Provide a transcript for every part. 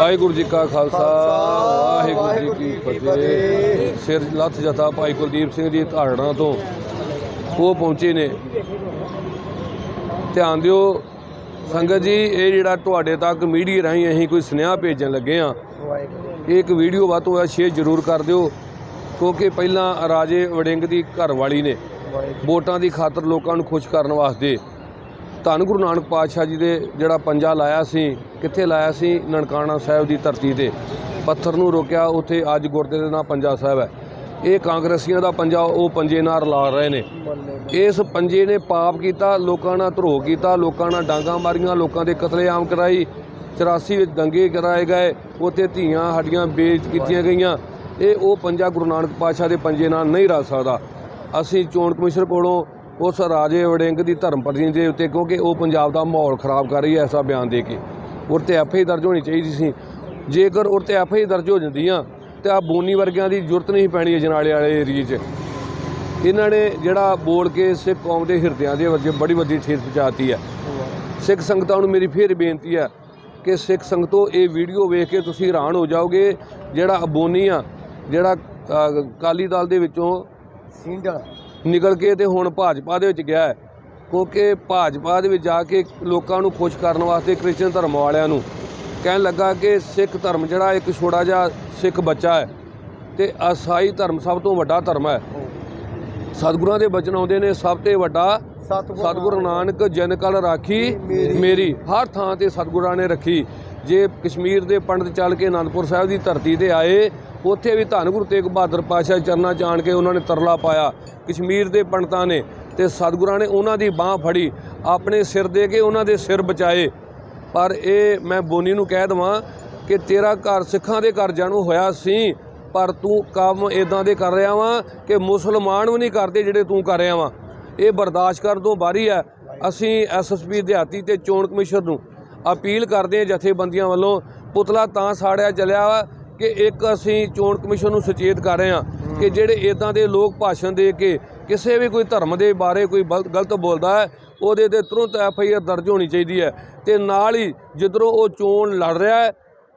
ਵਾਹਿਗੁਰੂ ਜੀ ਕਾ ਖਾਲਸਾ, ਵਾਹਿਗੁਰੂ ਜੀ ਕੀ ਫਤਿਹ। ਸਿਰ ਲੱਥ ਜਥਾ ਭਾਈ ਕੁਲਦੀਪ ਸਿੰਘ ਦੀ ਧਾਰਨਾ ਤੋਂ ਉਹ ਪਹੁੰਚੇ ਨੇ। ਧਿਆਨ ਦਿਓ, ਸੰਗਤ ਜੀ, ਇਹ ਜਿਹੜਾ ਤੁਹਾਡੇ ਤੱਕ ਮੀਡੀਆ ਰਾਹੀਂ ਅਸੀਂ ਕੋਈ ਸੁਨੇਹਾ ਭੇਜਣ ਲੱਗੇ ਆ ਇਹ ਇੱਕ ਵੀਡੀਓ ਵੱਧ ਤੋਂ ਵੱਧ ਸ਼ੇਅਰ ਜ਼ਰੂਰ ਕਰ ਦਿਓ, ਕਿਉਂਕਿ ਪਹਿਲਾਂ ਰਾਜੇ ਵੜਿੰਗ ਦੀ ਘਰਵਾਲੀ ਨੇ। ਵੋਟਾਂ ਦੀ ਖਾਤਰ ਲੋਕਾਂ ਨੂੰ ਖੁਸ਼ ਕਰਨ ਵਾਸਤੇ ਧੰਨ ਗੁਰੂ ਨਾਨਕ ਪਾਤਸ਼ਾਹ ਜੀ ਦੇ ਜਿਹੜਾ ਪੰਜਾ ਲਾਇਆ ਸੀ, ਕਿੱਥੇ ਲਾਇਆ ਸੀ? ਨਨਕਾਣਾ ਸਾਹਿਬ ਦੀ ਧਰਤੀ ਤੇ। ਪੱਥਰ ਨੂੰ ਰੋਕਿਆ, ਉੱਥੇ ਅੱਜ ਗੁਰਦੇ ਦੇ ਨਾਂ ਪੰਜਾ ਸਾਹਿਬ ਹੈ। ਇਹ ਕਾਂਗਰਸੀਆਂ ਦਾ ਪੰਜਾ, ਉਹ ਪੰਜੇ ਨਾਲ ਰਲਾ ਰਹੇ ਨੇ। ਇਸ ਪੰਜੇ ਨੇ ਪਾਪ ਕੀਤਾ, ਲੋਕਾਂ ਨਾਲ ਧਰੋ ਕੀਤਾ, ਲੋਕਾਂ ਨਾਲ ਡਾਂਗਾ ਮਾਰੀਆਂ, ਲੋਕਾਂ ਦੇ ਕਤਲੇਆਮ ਕਰਾਈ 84 ਵਿੱਚ ਦੰਗੇ ਕਰਾਏ ਗਏ, ਉੱਥੇ ਧੀਆਂ ਹੱਡੀਆਂ ਬੇਇੱਜ਼ਤ ਕੀਤੀਆਂ ਗਈਆਂ। ਇਹ ਉਹ ਪੰਜਾ ਗੁਰੂ ਨਾਨਕ ਪਾਤਸ਼ਾਹ ਦੇ ਪੰਜੇ ਨਾਲ ਨਹੀਂ ਰਲ ਸਕਦਾ। ਅਸੀਂ ਚੋਣ ਕਮਿਸ਼ਨ ਕੋਲੋਂ ਉਸ ਰਾਜੇ ਵੜਿੰਗ ਦੀ ਧਰਮ ਪਤਨੀ ਦੇ ਉੱਤੇ ਕਿਉਂਕਿ ਉਹ ਪੰਜਾਬ ਦਾ ਮਾਹੌਲ ਖਰਾਬ ਕਰ ਰਹੀ ਹੈ ਐਸਾ ਬਿਆਨ ਦੇ ਕੇ। ਉਹ ਤੇ ਐਫ ਦਰਜ ਹੋਣੀ ਚਾਹੀਦੀ ਸੀ। ਜੇਕਰ ਉਹ ਤੇ ਐਫ ਆਈ ਦਰਜ ਹੋ ਜਾਂਦੀਆਂ ਤੇ ਆ ਬੋਨੀ ਵਰਗਿਆਂ ਦੀ ਜ਼ਰੂਰਤ ਨਹੀਂ ਪੈਣੀ ਅਜਨਾਲੇ ਵਾਲੇ ਏਰੀਏ 'ਚ। ਇਹਨਾਂ ਨੇ ਜਿਹੜਾ ਬੋਲ ਕੇ ਸਿੱਖ ਕੌਮ ਦੇ ਹਿਰਦਿਆਂ ਦੇ ਵਿੱਚ ਬੜੀ ਵੱਡੀ ਠੇਸ ਪਹੁੰਚਾਤੀ ਹੈ। ਸਿੱਖ ਸੰਗਤਾਂ ਨੂੰ ਮੇਰੀ ਫੇਰ ਬੇਨਤੀ ਹੈ ਕਿ ਸਿੱਖ ਸੰਗਤੋ ਇਹ ਵੀਡੀਓ ਵੇਖ ਕੇ ਤੁਸੀਂ ਹੈਰਾਨ ਹੋ ਜਾਓਗੇ ਜਿਹੜਾ ਅਬੋਨੀ ਆ ਜਿਹੜਾ ਅ, ਅਕਾਲੀ ਦਲ ਦੇ ਵਿੱਚੋਂ ਸਿੰਡਲ ਨਿਕਲ ਕੇ ਤੇ ਹੁਣ ਭਾਜਪਾ ਦੇ ਵਿੱਚ ਗਿਆ ਹੈ। ਕਿਉਂਕਿ ਭਾਜਪਾ ਦੇ ਵਿੱਚ ਜਾ ਕੇ ਲੋਕਾਂ ਨੂੰ ਖੁਸ਼ ਕਰਨ ਵਾਸਤੇ ਕ੍ਰਿਸਚਨ ਧਰਮ ਵਾਲਿਆਂ ਨੂੰ ਕਹਿਣ ਲੱਗਾ ਕਿ ਸਿੱਖ ਧਰਮ ਜਿਹੜਾ ਇੱਕ ਛੋਟਾ ਜਿਹਾ ਸਿੱਖ ਬੱਚਾ ਹੈ ਤੇ ਅਸਾਈ ਧਰਮ ਸਭ ਤੋਂ ਵੱਡਾ ਧਰਮ ਹੈ। ਸਤਿਗੁਰਾਂ ਦੇ ਬਚਨ ਆਉਂਦੇ ਨੇ ਸਭ ਤੋਂ ਵੱਡਾ ਸਤਿਗੁਰੂ ਨਾਨਕ। ਜਨ ਕਲ ਰਾਖੀ ਮੇਰੀ। ਹਰ ਥਾਂ ਤੇ ਸਤਿਗੁਰਾਂ ਨੇ ਰੱਖੀ। ਜੇ ਕਸ਼ਮੀਰ ਦੇ ਪੰਡਤ ਚੱਲ ਕੇ ਅਨੰਦਪੁਰ ਸਾਹਿਬ ਦੀ ਧਰਤੀ ਤੇ ਆਏ ਉੱਥੇ ਵੀ ਧੰਨ ਗੁਰੂ ਤੇਗ ਬਹਾਦਰ ਪਾਤਸ਼ਾਹ ਦੇ ਚਰਨਾਂ 'ਚ ਆਣ ਕੇ ਉਹਨਾਂ ਨੇ ਤਰਲਾ ਪਾਇਆ। ਕਸ਼ਮੀਰ ਦੇ ਪੰਡਤਾਂ ਨੇ ਤੇ ਸਤਿਗੁਰਾਂ ਨੇ ਉਹਨਾਂ ਦੀ ਬਾਹ ਫੜੀ, ਆਪਣੇ ਸਿਰ ਦੇ ਕੇ ਉਹਨਾਂ ਦੇ ਸਿਰ ਬਚਾਏ। ਪਰ ਇਹ ਮੈਂ ਬੋਨੀ ਨੂੰ ਕਹਿ ਦਵਾਂ ਕਿ ਤੇਰਾ ਘਰ ਸਿੱਖਾਂ ਦੇ ਘਰ ਜਾਣੂ ਹੋਇਆ ਸੀ, ਪਰ ਤੂੰ ਕੰਮ ਇਦਾਂ ਦੇ ਕਰ ਰਿਹਾ ਵਾਂ ਕਿ ਮੁਸਲਮਾਨ ਵੀ ਨਹੀਂ ਕਰਦੇ ਜਿਹੜੇ ਤੂੰ ਕਰ ਰਿਹਾ ਵਾਂ। ਇਹ ਬਰਦਾਸ਼ਤ ਕਰਨ ਤੋਂ ਬਾਹਰੀ ਹੈ। ਅਸੀਂ ਐਸਐਸਪੀ ਦਿਹਾਤੀ ਤੇ ਚੋਣ ਕਮਿਸ਼ਨ ਨੂੰ ਅਪੀਲ ਕਰਦੇ ਹਾਂ ਜਥੇਬੰਦੀਆਂ ਵੱਲੋਂ, ਪੁਤਲਾ ਤਾਂ ਸਾੜਿਆ ਚਲਿਆ ਵਾ ਕਿ ਇੱਕ ਅਸੀਂ ਚੋਣ ਕਮਿਸ਼ਨ ਨੂੰ ਸੁਚੇਤ ਕਰ ਰਹੇ ਹਾਂ ਕਿ ਜਿਹੜੇ ਇਦਾਂ ਦੇ ਲੋਕ ਭਾਸ਼ਣ ਦੇ ਕੇ ਕਿਸੇ ਵੀ ਕੋਈ ਧਰਮ ਦੇ ਬਾਰੇ ਕੋਈ ਗਲਤ ਬੋਲਦਾ ਹੈ ਉਹਦੇ ਤੇ ਤੁਰੰਤ ਐਫ ਆਈ ਆਰ ਦਰਜ ਹੋਣੀ ਚਾਹੀਦੀ ਹੈ ਤੇ ਨਾਲ ਹੀ ਜਿੱਧਰੋਂ ਉਹ ਚੋਣ ਲੜ ਰਿਹਾ ਹੈ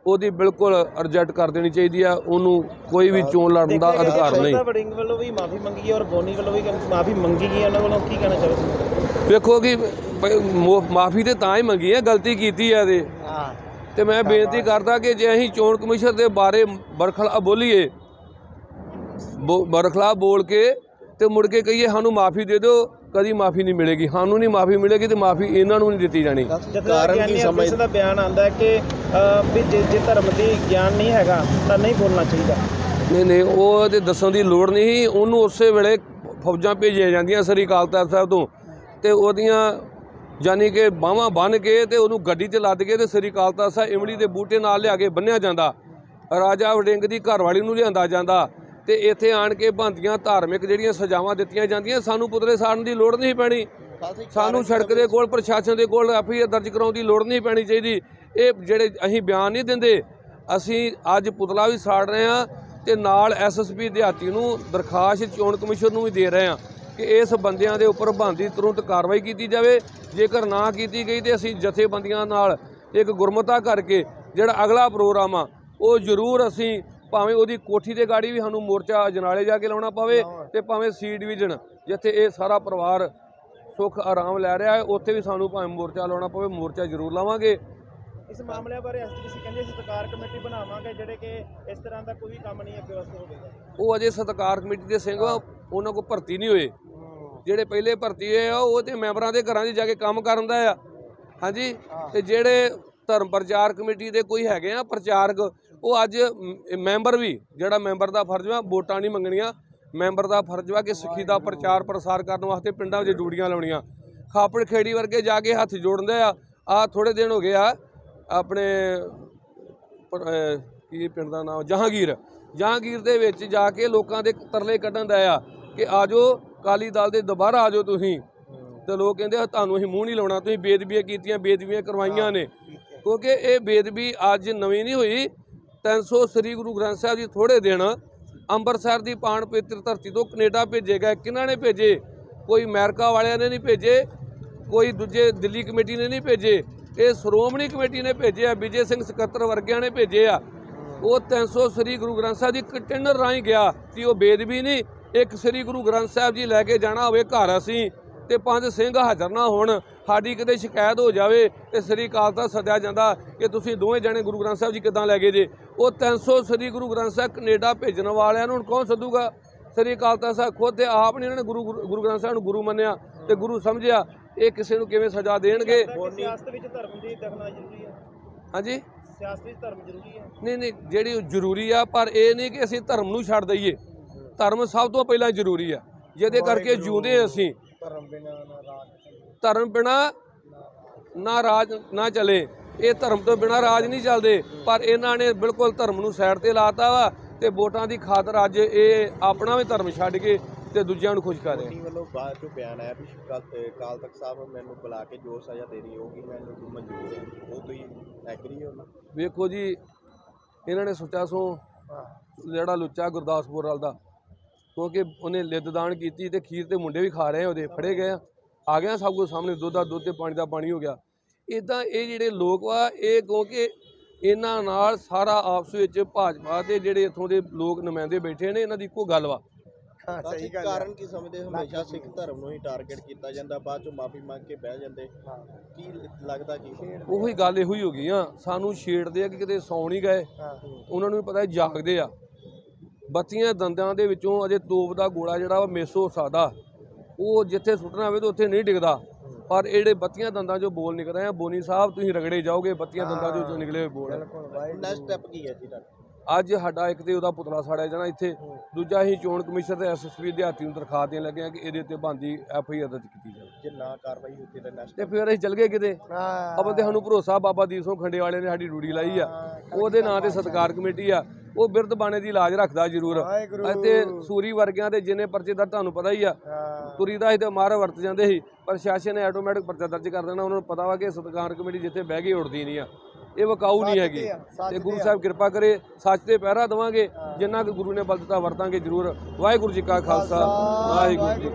ਉਹਦੀ ਬਿਲਕੁਲ ਰਿਜੈਕਟ ਕਰ ਦੇਣੀ ਚਾਹੀਦੀ ਹੈ ਉਹਨੂੰ ਕੋਈ ਵੀ ਚੋਣ ਲੜਨ ਦਾ ਅਧਿਕਾਰ ਨਹੀਂ। ਵੜਿੰਗ ਵੱਲੋਂ ਵੀ ਮਾਫੀ ਮੰਗੀ ਹੈ ਔਰ ਬੋਨੀ ਵੱਲੋਂ ਵੀ ਮਾਫੀ ਮੰਗੀ ਗਈ ਹੈ ਉਹਨਾਂ ਵੱਲੋਂ ਕੀ ਕਹਿਣਾ ਚਾਹੋਗੇ? ਵੇਖੋ ਕਿ ਮਾਫੀ ਤੇ ਤਾਂ ਹੀ ਮੰਗੀ ਹੈ ਗਲਤੀ ਕੀਤੀ ਹੈ ਇਹਦੇ ਹਾਂ। ਤੇ ਮੈਂ ਬੇਨਤੀ ਕਰਦਾ ਕਿ ਜੇ ਅਸੀਂ ਚੋਣ ਕਮਿਸ਼ਨ ਦੇ ਬਾਰੇ ਬਰਖਲਾ ਬੋਲੀਏ ਬਰਖਲਾ ਬੋਲ ਕੇ ਤੇ ਮੁੜ ਕੇ ਕਹੀਏ ਸਾਨੂੰ ਮਾਫੀ ਦੇ ਦਿਓ ਕਦੀ ਮਾਫੀ ਨਹੀਂ ਮਿਲੇਗੀ। ਸਾਨੂੰ ਨਹੀਂ ਮਾਫੀ ਮਿਲੇਗੀ ਤੇ ਮਾਫੀ ਇਹਨਾਂ ਨੂੰ ਨਹੀਂ ਦਿੱਤੀ ਜਾਣੀ। ਜਦੋਂ ਗਿਆਨੀ ਹਰਪ੍ਰੀਤ ਦਾ ਬਿਆਨ ਆਂਦਾ ਹੈ ਕਿ ਵੀ ਜੇ ਜੇ ਧਰਮ ਦੀ ਗਿਆਨ ਨਹੀਂ ਹੈਗਾ ਤਾਂ ਨਹੀਂ ਬੋਲਣਾ ਚਾਹੀਦਾ। ਨਹੀਂ ਨਹੀਂ ਉਹ ਤੇ ਦੱਸਣ ਦੀ ਲੋੜ ਨਹੀਂ ਸੀ। ਉਹਨੂੰ ਉਸੇ ਵੇਲੇ ਫੌਜਾਂ ਭੇਜੀਆਂ ਜਾਂਦੀਆਂ ਸ੍ਰੀ ਅਕਾਲ ਤਖਤ ਸਾਹਿਬ ਤੋਂ। ਤੇ ਉਹਦੀਆਂ ਯਾਨੀ ਕਿ ਬਾਹਾਂ ਬੰਨ ਕੇ ਤੇ ਉਹਨੂੰ ਗੱਡੀ 'ਚ ਲੱਦ ਕੇ ਤੇ ਸ੍ਰੀ ਅਕਾਲ ਤਖਤ ਸਾਹਿਬ ਇਮਲੀ ਦੇ ਬੂਟੇ ਨਾਲ ਲਿਆ ਕੇ ਬੰਨਿਆ ਜਾਂਦਾ। ਰਾਜਾ ਵਡਿੰਗ ਦੀ ਘਰਵਾਲੀ ਨੂੰ ਲਿਆਂਦਾ ਜਾਂਦਾ ਤੇ ਇੱਥੇ ਆਣ ਕੇ ਬੰਦੀਆਂ ਧਾਰਮਿਕ ਜਿਹੜੀਆਂ ਸਜ਼ਾਵਾਂ ਦਿੱਤੀਆਂ ਜਾਂਦੀਆਂ, ਸਾਨੂੰ ਪੁਤਲੇ ਸਾੜਨ ਦੀ ਲੋੜ ਨਹੀਂ ਪੈਣੀ। ਸਾਨੂੰ ਸੜਕ ਦੇ ਕੋਲ, ਪ੍ਰਸ਼ਾਸਨ ਦੇ ਕੋਲ ਐਫ ਦਰਜ ਕਰਾਉਣ ਦੀ ਲੋੜ ਨਹੀਂ ਪੈਣੀ ਚਾਹੀਦੀ। ਇਹ ਜਿਹੜੇ ਅਸੀਂ ਬਿਆਨ ਨਹੀਂ ਦਿੰਦੇ, ਅਸੀਂ ਅੱਜ ਪੁਤਲਾ ਵੀ ਸਾੜ ਰਹੇ ਹਾਂ ਤੇ ਨਾਲ ਐਸਐਸਪੀ ਦਿਹਾਤੀ ਨੂੰ ਦਰਖਾਸਤ ਚੋਣ ਕਮਿਸ਼ਨ ਨੂੰ ਵੀ ਦੇ ਰਹੇ ਹਾਂ। ਕਿ ਇਸ ਬੰਦਿਆਂ ਦੇ ਉੱਪਰ ਬੰਦੀ ਤੁਰੰਤ ਕਾਰਵਾਈ ਕੀਤੀ ਜਾਵੇ। ਜੇਕਰ ਨਾ ਕੀਤੀ ਗਈ ਤੇ ਅਸੀਂ ਜਥੇਬੰਦੀਆਂ ਨਾਲ ਇੱਕ ਗੁਰਮਤਾ ਕਰਕੇ ਜਿਹੜਾ ਅਗਲਾ ਪ੍ਰੋਗਰਾਮ ਆ, ਉਹ ਜ਼ਰੂਰ ਅਸੀਂ ਭਾਵੇਂ ਉਹਦੀ ਕੋਠੀ ਤੇ ਗਾੜੀ ਵੀ ਸਾਨੂੰ ਮੋਰਚਾ ਜਨਾਲੇ ਜਾ ਕੇ ਲਾਉਣਾ ਪਵੇ ਤੇ ਭਾਵੇਂ ਸੀ ਡਿਵੀਜ਼ਨ ਜਿੱਥੇ ਇਹ ਸਾਰਾ ਪਰਿਵਾਰ ਸੁੱਖ ਆਰਾਮ ਲੈ ਰਿਹਾ ਹੈ, ਉੱਥੇ ਵੀ ਸਾਨੂੰ ਭਾਵੇਂ ਮੋਰਚਾ ਲਾਉਣਾ ਪਵੇ, ਮੋਰਚਾ ਜ਼ਰੂਰ ਲਾਵਾਂਗੇ। ਇਸ ਮਾਮਲੇ ਬਾਰੇ ਐਸਜੀਪੀਸੀ ਕਹਿੰਦੇ ਅਸੀਂ ਸਰਕਾਰ ਕਮੇਟੀ ਬਣਾਵਾਂਗੇ ਜਿਹੜੇ ਕਿ ਇਸ ਤਰ੍ਹਾਂ ਦਾ ਕੋਈ ਕੰਮ ਨਹੀਂ ਅੱਗੇ ਵਾਸਤੇ ਹੋਵੇਗਾ ਉਹ ਅਜੇ ਸਤਕਾਰ ਕਮੇਟੀ ਦੇ ਸਿੰਘ ਉਹਨਾਂ ਕੋਲ ਭਰਤੀ ਨਹੀਂ ਹੋਏ। ਜਿਹੜੇ ਪਹਿਲੇ ਭਰਤੀ ਹੋਏ ਆ ਉਹ ਤੇ ਮੈਂਬਰਾਂ ਦੇ ਘਰਾਂ 'ਚ ਜਾ ਕੇ ਕੰਮ ਕਰਨ ਦਾ ਆ। ਹਾਂਜੀ? ਤੇ ਜਿਹੜੇ ਧਰਮ ਪ੍ਰਚਾਰ ਕਮੇਟੀ ਦੇ ਕੋਈ ਹੈਗੇ ਆ ਪ੍ਰਚਾਰਕ ਉਹ ਅੱਜ ਮੈਂਬਰ ਵੀ ਜਿਹੜਾ ਮੈਂਬਰ ਦਾ ਫਰਜ਼ ਵਾ ਵੋਟਾਂ ਨਹੀਂ ਮੰਗਣੀਆਂ। ਮੈਂਬਰ ਦਾ ਫਰਜ਼ ਵਾ ਕਿ ਸਿੱਖੀ ਦਾ ਪ੍ਰਚਾਰ ਪ੍ਰਸਾਰ ਕਰਨ ਵਾਸਤੇ ਪਿੰਡਾਂ ਵਿੱਚ ਡਿਊਟੀਆਂ ਲਾਉਣੀਆਂ। ਖਾਪੜ ਖੇੜੀ ਵਰਗੇ ਜਾ ਕੇ ਹੱਥ ਜੋੜਦੇ ਆ। ਆ ਥੋੜੇ ਦਿਨ ਹੋ ਗਏ ਆ ਆਪਣੇ ਕੀ ਪਿੰਡ ਦਾ ਨਾਮ? ਜਹਾਂਗੀਰ। ਜਹਾਂਗੀਰ ਦੇ ਵਿੱਚ ਜਾ ਕੇ ਲੋਕਾਂ ਦੇ ਤਰਲੇ ਕੱਢਣ ਦਾ ਆ ਕਿ ਆਜੋ ਕਾਲੀ ਦਲ ਦੇ ਦੁਬਾਰਾ ਆਜੋ ਤੁਸੀਂ। ਤੇ ਲੋਕ ਕਹਿੰਦੇ ਆ ਤੁਹਾਨੂੰ ਅਸੀਂ ਮੂੰਹ ਨਹੀਂ ਲਾਉਣਾ ਤੁਸੀਂ ਬੇਦਬੀਆਂ ਕੀਤੀਆਂ ਬੇਦਬੀਆਂ ਕਰਵਾਈਆਂ ਨੇ। ਕਿਉਂਕਿ ਇਹ ਬੇਦਬੀ ਅੱਜ ਨਵੀਂ ਨਹੀਂ ਹੋਈ। 300 ਸ੍ਰੀ ਗੁਰੂ ਗ੍ਰੰਥ ਸਾਹਿਬ ਜੀ ਥੋੜੇ ਦਿਨ ਅੰਮ੍ਰਿਤਸਰ ਦੀ ਪਾਣ ਪਵਿੱਤਰ ਧਰਤੀ ਤੋਂ ਕੈਨੇਡਾ ਭੇਜੇ ਗਏ। ਕਿਹਨਾਂ ਨੇ ਭੇਜੇ? ਕੋਈ ਅਮਰੀਕਾ ਵਾਲਿਆਂ ਨੇ ਨਹੀਂ ਭੇਜੇ। ਕੋਈ ਦੂਜੇ ਦਿੱਲੀ ਕਮੇਟੀ ਨੇ ਨਹੀਂ ਭੇਜੇ। ਇਹ ਸ਼੍ਰੋਮਣੀ ਕਮੇਟੀ ਨੇ ਭੇਜੇ ਆ, ਵਿਜੇ ਸਿੰਘ ਸਕੱਤਰ ਵਰਗਿਆਂ ਨੇ ਭੇਜੇ ਆ। ਉਹ 300 ਸ੍ਰੀ ਗੁਰੂ ਗ੍ਰੰਥ ਸਾਹਿਬ ਦੀ ਕੰਟੇਨਰ ਰਾਹੀਂ ਗਿਆ ਕਿ ਉਹ ਬੇਦਬੀ ਨਹੀਂ, ਇੱਕ ਸ੍ਰੀ ਗੁਰੂ ਗ੍ਰੰਥ ਸਾਹਿਬ ਜੀ ਲੈ ਕੇ ਜਾਣਾ ਹੋਵੇ ਘਰ ਅਸੀਂ ਤੇ ਪੰਜ ਸਿੰਘ ਹਾਜ਼ਰ ਨਾ ਹੋਣ, ਸਾਡੀ ਕਿਤੇ ਸ਼ਿਕਾਇਤ ਹੋ ਜਾਵੇ ਤੇ ਸ੍ਰੀ ਅਕਾਲ ਤਖਤ ਸੱਦਿਆ ਜਾਂਦਾ ਕਿ ਤੁਸੀਂ ਦੋਵੇਂ ਜਣੇ ਗੁਰੂ ਗ੍ਰੰਥ ਸਾਹਿਬ ਜੀ ਕਿੱਦਾਂ ਲੈ ਗਏ ਜੇ। ਉਹ 300 ਸ੍ਰੀ ਗੁਰੂ ਗ੍ਰੰਥ ਸਾਹਿਬ ਕੈਨੇਡਾ ਭੇਜਣ ਵਾਲਿਆਂ ਨੂੰ ਹੁਣ ਕੌਣ ਸੱਦੂਗਾ? ਸ੍ਰੀ ਅਕਾਲ ਤਖਤ ਸਾਹਿਬ ਖੁਦ ਤੇ ਆਪ ਨੇ ਇਹਨਾਂ ਨੇ ਗੁਰੂ ਗੁਰੂ ਗ੍ਰੰਥ ਸਾਹਿਬ ਨੂੰ ਗੁਰੂ ਮੰਨਿਆ ਤੇ ਗੁਰੂ ਸਮਝਿਆ। ਇਹ ਕਿਸੇ ਨੂੰ ਕਿਵੇਂ ਸਜ਼ਾ ਦੇਣਗੇ? ਸਿਆਸਤ ਵਿੱਚ ਧਰਮ ਦੀ ਦਖਨਾ ਜ਼ਰੂਰੀ ਹੈ ਹਾਂਜੀ? ਸਿਆਸਤ ਵਿੱਚ ਧਰਮ ਜ਼ਰੂਰੀ ਹੈ ਨਹੀਂ ਨਹੀਂ ਜਿਹੜੀ ਜ਼ਰੂਰੀ ਆ ਪਰ ਇਹ ਨਹੀਂ ਕਿ ਅਸੀਂ ਧਰਮ ਨੂੰ ਛੱਡ ਦਈਏ। ਧਰਮ ਸਭ ਤੋਂ ਪਹਿਲਾਂ ਜ਼ਰੂਰੀ ਆ। ਜਿਹਦੇ ਕਰਕੇ ਜਿਉਂਦੇ ਅਸੀਂ। ਧਰਮ ਬਿਨਾਂ ਨਾ ਰਾਜ ਧਰਮ ਬਿਨਾ ਨਾ ਰਾਜ ਨਾ ਚਲੇ। ਇਹ ਧਰਮ ਤੋਂ ਬਿਨਾ ਰਾਜ ਨਹੀਂ ਚੱਲਦੇ। ਪਰ ਇਹਨਾਂ ਨੇ ਬਿਲਕੁਲ ਧਰਮ ਨੂੰ ਸਾਈਡ ਤੇ ਲਾਤਾ ਵਾ ਤੇ ਵੋਟਾਂ ਦੀ ਖਾਤਰ ਅੱਜ ਇਹ ਆਪਣਾ ਵੀ ਧਰਮ ਛੱਡ ਕੇ ਤੇ ਦੂਜਿਆਂ ਨੂੰ ਖੁਸ਼ ਕਰ ਰਹੇ ਪਾਰਟੀ ਵੱਲੋਂ ਬਾਅਦ ਚੋਂ ਬਿਆਨ ਆਇਆ ਵੀ ਕਾਲ ਕਾਲ ਤਖਤ ਸਾਹਿਬ ਮੈਨੂੰ ਬੁਲਾ ਕੇ ਜੋ ਸਜ਼ਾ ਦੇਣੀ ਹੋਗੀ ਮੈਨੂੰ ਮਨਜ਼ੂਰ ਹੈ। ਉਹ ਤੁਸੀਂ ਐਗਰੀ ਹੋ ਨਾ? ਵੇਖੋ ਜੀ ਇਹਨਾਂ ਨੇ ਸੋਚਿਆ ਸੋ ਜਿਹੜਾ ਲੁੱਚਾ ਗੁਰਦਾਸਪੁਰ ਵਾਲ ਦਾ ਕਿਉਂਕਿ ਉਹਨੇ ਲਿੱਦਦਾਨ ਕੀਤੀ ਤੇ ਖੀਰ ਤੇ ਮੁੰਡੇ ਵੀ ਖਾ ਰਹੇ ਆ ਉਹਦੇ ਫੜੇ ਗਏ ਆ। ਆ ਗਿਆ ਸਭ ਕੁਝ ਸਾਹਮਣੇ ਦੁੱਧ ਦਾ ਦੁੱਧ ਤੇ ਪਾਣੀ ਦਾ ਪਾਣੀ ਹੋ ਗਿਆ। ਇਦਾਂ ਇਹ ਜਿਹੜੇ ਲੋਕ ਵਾ ਇਹ ਕਿਉਂਕਿ ਇਹਨਾਂ ਨਾਲ ਸਾਰਾ ਆਪਸ ਵਿੱਚ ਭਾਜਪਾ ਦੇ ਜਿਹੜੇ ਇੱਥੋਂ ਦੇ ਲੋਕ ਨੁਮਾਇੰਦੇ ਬੈਠੇ ਨੇ ਇਹਨਾਂ ਦੀ ਇੱਕੋ ਗੱਲ ਵਾ। ਸਹੀ ਕਾਰਨ ਕੀ ਸਮਝਦੇ? ਹਮੇਸ਼ਾ ਸਿੱਖ ਧਰਮ ਨੂੰ ਹੀ ਟਾਰਗੇਟ ਕੀਤਾ ਜਾਂਦਾ ਬਾਅਦ ਚੋਂ ਮਾਫੀ ਮੰਗ ਕੇ ਬਹਿ ਜਾਂਦੇ। ਕੀ ਲੱਗਦਾ ਕੀ? ਉਹੀ ਗੱਲ ਇਹੋ ਹੀ ਹੋ ਗਈ ਆ। ਸਾਨੂੰ ਛੇੜਦੇ ਆ ਕਿ ਕਿਤੇ ਸੌਂ ਨਹੀਂ ਗਏ। ਉਹਨਾਂ ਨੂੰ ਵੀ ਪਤਾ ਜਾਗਦੇ ਆ। ਬੱਤੀਆਂ ਦੰਦਾਂ ਦੇ ਵਿੱਚੋਂ ਅਜੇ ਤੋਪ ਦਾ ਗੋਲਾ ਜਿਹੜਾ ਵਾ ਮਿਸ ਹੋ ਸਕਦਾ। ਉਹ ਜਿੱਥੇ ਸੁੱਟਣਾ ਹੋਵੇ ਤਾਂ ਉੱਥੇ ਨਹੀਂ ਡਿੱਗਦਾ। ਪਰ ਜਿਹੜੇ ਬੱਤੀਆਂ ਦੰਦਾਂ ਚੋਂ ਬੋਲ ਨਿਕਲ ਰਹੇ ਆ ਬੋਨੀ ਸਾਹਿਬ ਤੁਸੀਂ ਰਗੜੇ ਜਾਓਗੇ ਬੱਤੀਆਂ ਦੰਦਾਂ ਚੋਂ ਜੋ ਨਿਕਲੇ ਹੋਏ ਬੋਲ। ਨੈਕਸਟ ਸਟੈਪ ਕੀ ਹੈ ਜੀ ਤੁਹਾਡਾ? ਅੱਜ ਸਾਡਾ ਇੱਕ ਤੇ ਉਹਦਾ ਪੁਤਲਾ ਸਾੜਿਆ ਜਾਣਾ ਇੱਥੇ। ਦੂਜਾ ਅਸੀਂ ਚੋਣ ਕਮਿਸ਼ਨ ਤੇ ਐਸਐਸਪੀ ਦਿਹਾਤੀ ਨੂੰ ਦਰਖਾਸਤ ਦੇਣ ਲੱਗੇ ਆ ਕਿ ਇਹਦੇ ਉੱਤੇ ਬੰਦੀ ਐਫ ਆਈ ਆਰ ਦਰਜ ਕੀਤੀ ਜਾਵੇ। ਜੇ ਨਾ ਕਾਰਵਾਈ ਹੁੰਦੀ ਤਾਂ ਨੈਕਸਟ ਤੇ ਫਿਰ ਅਸੀਂ ਚੱਲ ਗਏ ਕਿਤੇ। ਅਬਲ ਤੇ ਸਾਨੂੰ ਭਰੋਸਾ ਬਾਬਾ ਦੀਪ ਸਿੰਘ ਖੰਡੇ ਵਾਲੇ ਨੇ ਸਾਡੀ ਡਿਊਟੀ ਲਾਈ ਆ। ਉਹਦੇ ਨਾਂ ਤੇ ਸਤਕਾਰ ਕਮੇਟੀ ਆ। ਉਹ ਬਿਰਧ ਬਾਣੇ ਦੀ ਇਲਾਜ ਰੱਖਦਾ ਜ਼ਰੂਰ। ਅਤੇ ਸੂਰੀ ਵਰਗਿਆਂ ਦੇ ਜਿੰਨੇ ਪਰਚੇ ਦਾ ਤੁਹਾਨੂੰ ਪਤਾ ਹੀ ਆ। ਤੁਰੀ ਦਾ ਤੇ ਮਾਰ ਵਰਤ ਜਾਂਦੇ ਸੀ। ਪ੍ਰਸ਼ਾਸਨ ਨੇ ਆਟੋਮੈਟਿਕ ਪਰਚਾ ਦਰਜ ਕਰ ਦੇਣਾ। ਉਹਨਾਂ ਨੂੰ ਪਤਾ ਵਾ ਕਿ ਸਤਕਾਰ ਕਮੇਟੀ ਜਿੱਥੇ ਬਹਿ ਗਈ ਉੱਠਦੀ ਨਹੀਂ ਆ। ਇਹ ਵਕਾਊ ਨਹੀਂ ਹੈਗੀ। ਤੇ ਗੁਰੂ ਸਾਹਿਬ ਕਿਰਪਾ ਕਰੇ ਸੱਚ ਤੇ ਪਹਿਰਾ ਦੇਵਾਂਗੇ ਜਿੰਨਾ ਕੁ ਗੁਰੂ ਨੇ ਬਲ ਦਿੱਤਾ ਵਰਤਾਂਗੇ ਜ਼ਰੂਰ। ਵਾਹਿਗੁਰੂ ਜੀ ਕਾ ਖਾਲਸਾ ਵਾਹਿਗੁਰੂ ਜੀ